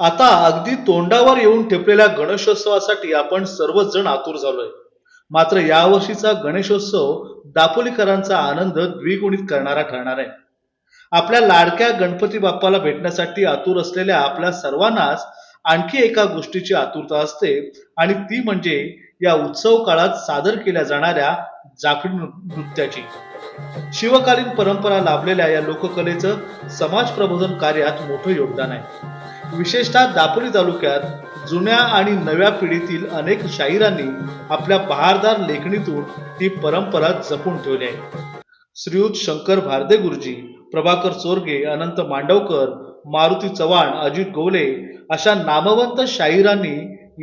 आता अगदी तोंडावर येऊन ठेपलेल्या गणेशोत्सवासाठी आपण सर्वच जण आतुर झालोय. मात्र यावर्षीचा गणेशोत्सव दापोलीकरांचा आनंद द्विगुणित करणारा ठरणार आहे. आपल्या लाडक्या गणपती बाप्पाला भेटण्यासाठी आतुर असलेल्या आपल्या सर्वांनाच आणखी एका गोष्टीची आतुरता असते आणि ती म्हणजे या उत्सव काळात सादर केल्या जाणाऱ्या जाखडी नृत्याची. शिवकालीन परंपरा लाभलेल्या या लोककलेचं समाज प्रबोधन कार्यात मोठं योगदान आहे. विशेषतः दापोली तालुक्यात जुन्या आणि नव्या पिढीतील अनेक शाहिरांनी आपल्या बहारदार लेखणीतून ही परंपरा जपून ठेवली आहे. श्रीयुत शंकर भारदे गुरुजी प्रभाकर चोरगे अनंत मांडवकर मारुती चव्हाण अजित गोवले अशा नामवंत शाहिरांनी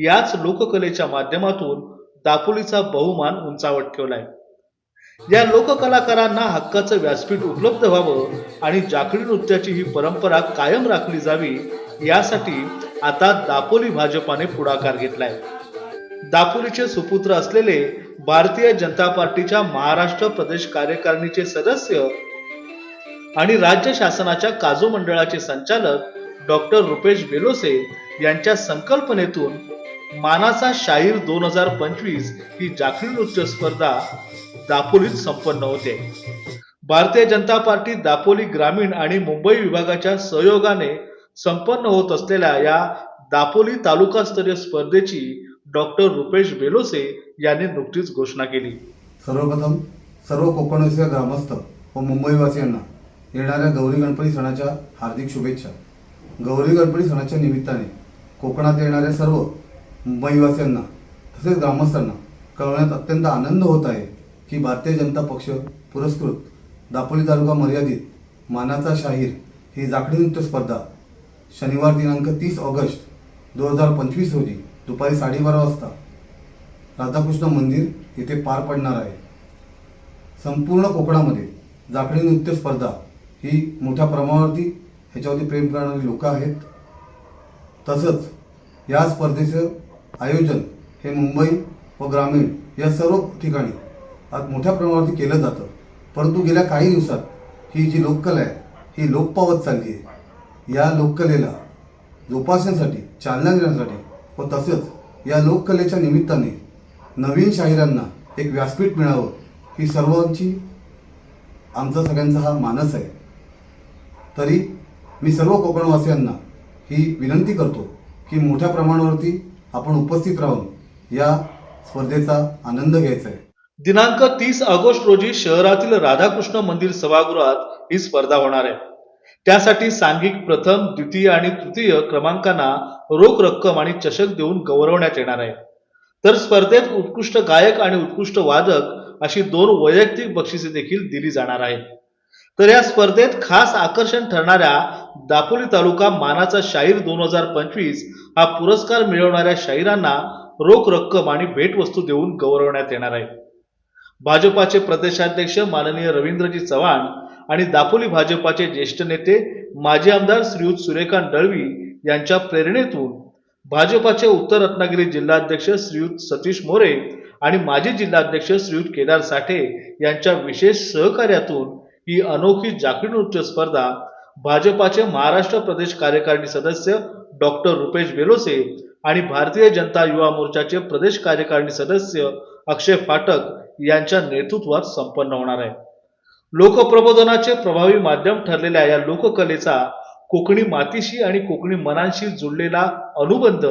याच लोककलेच्या माध्यमातून दापोलीचा बहुमान उंचावत ठेवलाय. या लोककलाकारांना हक्काचं व्यासपीठ उपलब्ध व्हावं आणि जाखडी नृत्याची ही परंपरा कायम राखली जावी यासाठी आता दापोली भाजपाने पुढाकार घेतलाय. दापोलीचे सुपुत्र असलेले भारतीय जनता पार्टीच्या महाराष्ट्र प्रदेश कार्यकारिणीचे सदस्य आणि राज्य शासनाच्या काजू मंडळाचे संचालक डॉक्टर रुपेश बेलोसे यांच्या संकल्पनेतून मानाचा शाहीर दोन हजार पंचवीस ही जाखडी नृत्य स्पर्धा दापोलीत संपन्न होते. भारतीय जनता पार्टी दापोली ग्रामीण आणि मुंबई विभागाच्या सहयोगाने संपन्न होत असलेल्या या दापोली तालुकास्तरीय स्पर्धेची डॉक्टर रुपेश बेलोसे यांनी नुकतीच घोषणा केली. सर्वप्रथम सर्व कोकणवासीय ग्रामस्थ व मुंबईवासियांना येणाऱ्या गौरी गणपती सणाच्या हार्दिक शुभेच्छा. गौरी गणपती सणाच्या निमित्ताने कोकणात येणाऱ्या सर्व मुंबईवासियांना तसेच ग्रामस्थांना कळवण्यात अत्यंत आनंद होत आहे की भारतीय जनता पक्ष पुरस्कृत दापोली तालुका मर्यादित मानाचा शाहीर ही जाखडी नृत्य स्पर्धा शनिवार दिनांक तीस ऑगस्ट दोन हजार पंचवीस रोजी दुपारी साडेबारा वाजता राधाकृष्ण मंदिर येथे पार पडणार आहे. संपूर्ण कोकणामध्ये जाखडी नृत्य स्पर्धा ही मोठ्या प्रमाणावरती ह्याच्यावरती प्रेम करणारी लोक आहेत. तसंच या स्पर्धेचं आयोजन हे मुंबई व ग्रामीण या सर्व ठिकाणी आज मोठ्या प्रमाणावरती केलं जातं. परंतु गेल्या काही दिवसात ही जी लोककला आहे ही लोप पावत चालली आहे. या लोककलेला जोपासण्यासाठी चालना देण्यासाठी व तसंच या लोककलेच्या निमित्ताने नवीन शाहिरांना एक व्यासपीठ मिळावं ही सर्वांची आमचा सगळ्यांचा हा मानस आहे. तरी मी सर्व कोकणवासियांना ही विनंती करतो की मोठ्या प्रमाणावरती आपण उपस्थित राहून या स्पर्धेचा आनंद घ्यायचा आहे. दिनांक तीस ऑगस्ट रोजी शहरातील राधाकृष्ण मंदिर सभागृहात ही स्पर्धा होणार आहे. त्यासाठी सांघिक प्रथम द्वितीय आणि तृतीय क्रमांकांना रोख रक्कम आणि चषक देऊन गौरवण्यात येणार आहे. तर स्पर्धेत उत्कृष्ट गायक आणि उत्कृष्ट वादक अशी दोन वैयक्तिक बक्षिसे देखील दिली जाणार आहेत. तर या स्पर्धेत खास आकर्षण ठरणाऱ्या दापोली तालुका मानाचा शाहीर दोन हजार पंचवीस हा पुरस्कार मिळवणाऱ्या शाहिरांना रोख रक्कम आणि भेटवस्तू देऊन गौरवण्यात येणार आहे. भाजपाचे प्रदेशाध्यक्ष माननीय रवींद्रजी चव्हाण आणि दापोली भाजपाचे ज्येष्ठ नेते माजी आमदार श्रीयुत सूर्यकांत दळवी यांच्या प्रेरणेतून भाजपाचे उत्तर रत्नागिरी जिल्हाध्यक्ष श्रीयुत सतीश मोरे आणि माजी जिल्हाध्यक्ष श्रीयुत केदार साठे यांच्या विशेष सहकार्यातून ही अनोखी जाखडी नृत्य स्पर्धा भाजपाचे महाराष्ट्र प्रदेश कार्यकारिणी सदस्य डॉक्टर रुपेश बेलोसे आणि भारतीय जनता युवा मोर्चाचे प्रदेश कार्यकारिणी सदस्य अक्षय फाटक यांच्या नेतृत्वात संपन्न होणार आहे. लोकप्रबोधनाचे प्रभावी माध्यम ठरलेल्या या लोककलेचा कोकणी मातीशी आणि कोकणी मनांशी जुळलेला अनुबंध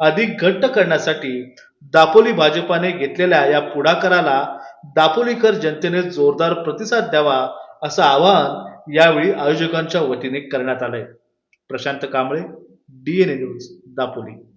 अधिक घट्ट करण्यासाठी दापोली भाजपाने घेतलेल्या या पुढाकाराला दापोलीकर जनतेने जोरदार प्रतिसाद द्यावा असं आवाहन यावेळी आयोजकांच्या वतीने करण्यात आलंय. Prashant Kamble DNA news Dapoli.